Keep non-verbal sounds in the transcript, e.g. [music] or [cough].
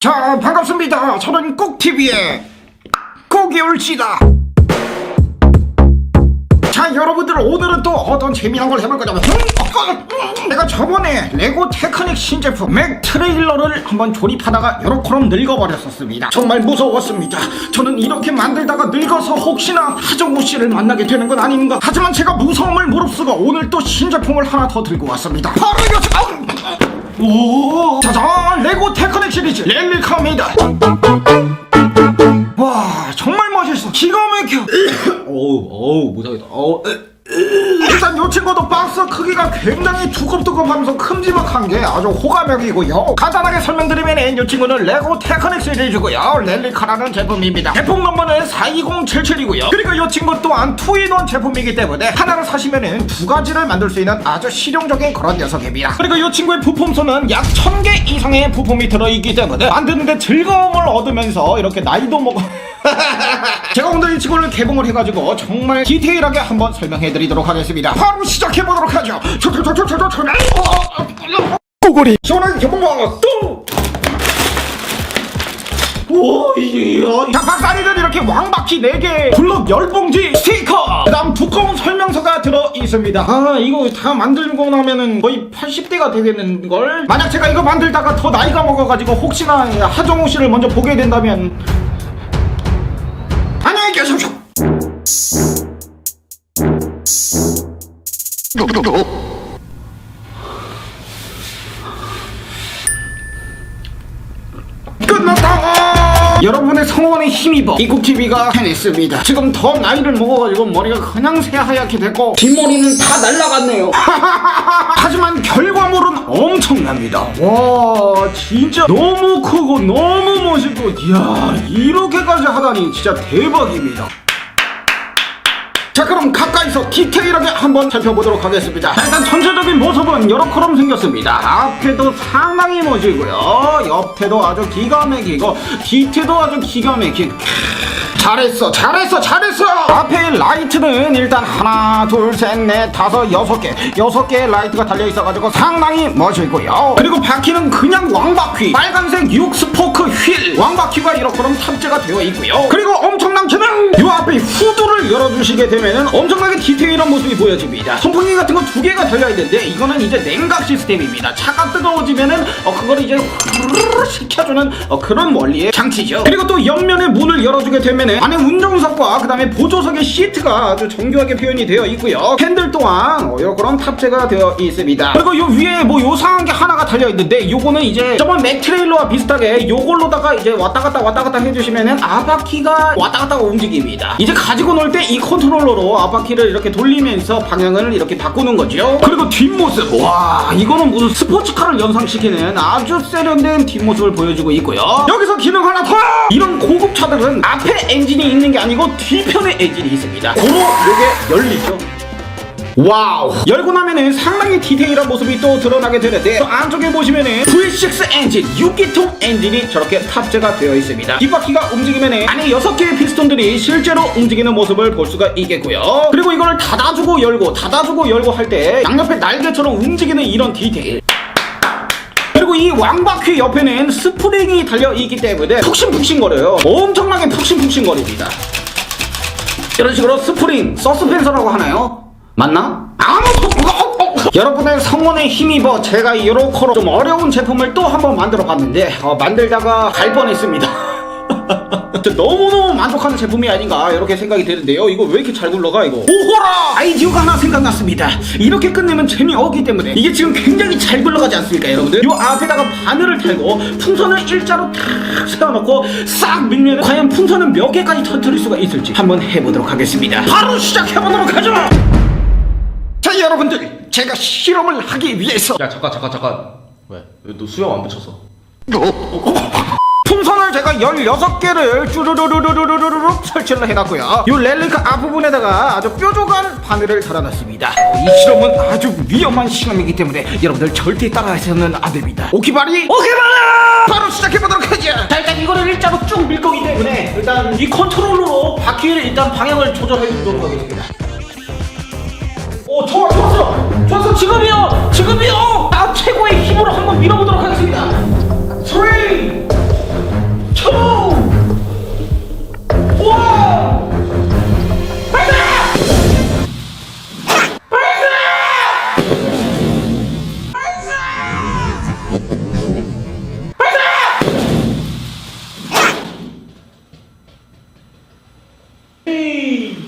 자 반갑습니다. 저는 꼭TV의 꼭이올지다. 자 여러분들 오늘은 또 어떤 재미난 걸 해볼 거냐면 음, 내가 저번에 레고 테크닉 신제품 맥 트레일러를 한번 조립하다가 요렇게럼 늙어버렸었습니다. 정말 무서웠습니다. 저는 이렇게 만들다가 늙어서 혹시나 하정우 씨를 만나게 되는 건 아닌가. 하지만 제가 무서움을 무릅쓰고 오늘 또 신제품을 하나 더 들고 왔습니다. 바로 이거 오 짜잔 레고 테크닉 시리즈 렐리카입니다. 와 정말 멋있어. 기가 막혀 어우 어우 못하겠다 어우 으, 일단 이 친구도 박스 크기가 굉장히 두껍두껍하면서 큼지막한 게 아주 호감형이고요. 간단하게 설명드리면 이 친구는 레고 테크닉 시리즈고요. 렐리카라는 제품입니다. 제품 넘버는 42077이고요. 그리고 이 친구 또한 투인원 제품이기 때문에 하나를 사시면 두 가지를 만들 수 있는 아주 실용적인 그런 녀석입니다. 그리고 이 친구의 부품수는 약 1000개 이상의 부품이 들어있기 때문에 만드는데 즐거움을 얻으면서 이렇게 나이도 먹어 [laughs] 제가 오늘 이 친구를 개봉을 해가지고 정말 디테일하게 한번 설명해드리도록 하겠습니다. 바로 시작해보도록 하죠. 저저저저저저 꼬골이 시원하게 개봉방 또. 오, 이야. 자, 박사리는 이렇게 왕바퀴 4개, 블럭 10봉지, 스티커, 그 다음 두꺼운 설명서가 들어 있습니다. 아, 이거 다 만들고 나면은 거의 80대가 되겠는걸? 만약 제가 이거 만들다가 더 나이가 먹어가지고 혹시나 하정우 씨를 먼저 보게 된다면. 끝났다! 여러분의 성원에 힘입어 이국TV가 해냈습니다. 지금 더 나이를 먹어가지고 머리가 그냥 새하얗게 됐고 뒷머리는 다 날라갔네요. [laughs] 하지만 결과물은 엄청납니다. 와 진짜 너무 크고 너무 멋있고 이야 이렇게까지 하다니 진짜 대박입니다. 자 그럼 가까이서 디테일하게 한번 살펴보도록 하겠습니다. 자, 일단 전체적인 모습은 요렇게럼 생겼습니다. 앞에도 상당히 멋지고요. 옆에도 아주 기가 막히고 뒤태도 아주 기가 막히고 잘했어 잘했어 잘했어! 앞에 라이트는 일단 하나 둘 셋 넷 다섯 여섯 개. 여섯 개의 라이트가 달려 있어가지고 상당히 멋있고요. 그리고 바퀴는 그냥 왕바퀴. 빨간색 6 휠 왕바퀴가 이렇게럼 탑재가 되어 있고요. 그리고 엄청난 기능! 요 앞에 후드를 열어주시게 되면은 엄청나게 디테일한 모습이 보여집니다. 선풍기 같은 거 두 개가 달려있는데 이거는 이제 냉각 시스템입니다. 차가 뜨거워지면은 어 그걸 이제 식혀주는 어, 그런 원리의 장치죠. 그리고 또 옆면에 문을 열어주게 되면은 안에 운전석과 그 다음에 보조석의 시트가 아주 정교하게 표현이 되어 있고요. 핸들 또한 어, 이런 탑재가 되어 있습니다. 그리고 요 위에 뭐 요상한 게 하나가 달려있는데 요거는 이제 저번 맥트레일러와 비슷하게 요걸로다가 이제 왔다 갔다 왔다 갔다 해주시면은 앞바퀴가 왔다 갔다 움직입니다. 이제 가지고 놀 때 이 컨트롤러로 앞바퀴를 이렇게 돌리면서 방향을 이렇게 바꾸는 거죠. 그리고 뒷모습. 와 이거는 무슨 스포츠카를 연상시키는 아주 세련된 뒷모습 을 보여주고 있고요. 여기서 기능 하나 더! 이런 고급 차들은 앞에 엔진이 있는 게 아니고 뒤편에 엔진이 있습니다. 고로 요게 열리죠. 와우. 열고 나면은 상당히 디테일한 모습이 또 드러나게 되는데 또 안쪽에 보시면은 V6 엔진 6기통 엔진이 저렇게 탑재가 되어 있습니다. 뒷바퀴가 움직이면은 안에 6개의 피스톤들이 실제로 움직이는 모습을 볼 수가 있겠고요. 그리고 이걸 닫아주고 열고 닫아주고 열고 할 때 양옆에 날개처럼 움직이는 이런 디테일 이 왕바퀴 옆에는 스프링이 달려 있기 때문에 푹신푹신거려요 엄청나게 푹신푹신거립니다 이런 식으로 스프링 서스펜서라고 하나요? 맞나? 아무튼 여러분의 성원에 힘입어 제가 이 요로코로 좀 어려운 제품을 또 한번 만들어 봤는데 어, 만들다가 갈 뻔했습니다 [laughs] 너무너무 만족하는 제품이 아닌가 이렇게 생각이 되는데요. 이거 왜 이렇게 잘 굴러가 이거? 오호라! 아이디어가 하나 생각났습니다. 이렇게 끝내면 재미없기 때문에 이게 지금 굉장히 잘 굴러가지 않습니까 여러분들? 요 앞에다가 바늘을 달고 풍선을 일자로 탁 세워놓고 싹 밀면 과연 풍선은 몇 개까지 터뜨릴 수가 있을지 한번 해보도록 하겠습니다. 바로 시작해보도록 하죠! 자 여러분들 제가 실험을 하기 위해서 야 잠깐 잠깐 잠깐. 왜? 왜너 수영 안 붙였어? 풍선을 제가 16개를 쭈르르르르르르르 설치를 해놨고요. 이 렐리카 앞부분에다가 아주 뾰족한 바늘을 달아놨습니다. 어, 이 실험은 아주 위험한 실험이기 때문에 여러분들 절대 따라해서는 안 됩니다. 오키바리! 오키바리! 바로 시작해보도록 하죠! 자 일단 이거를 일자로 쭉 밀 거기 때문에 일단 이 컨트롤러로 바퀴를 일단 방향을 조절해 주도록 하겠습니다. 오 좋아 좋았어! 좋았어 지금이요 free.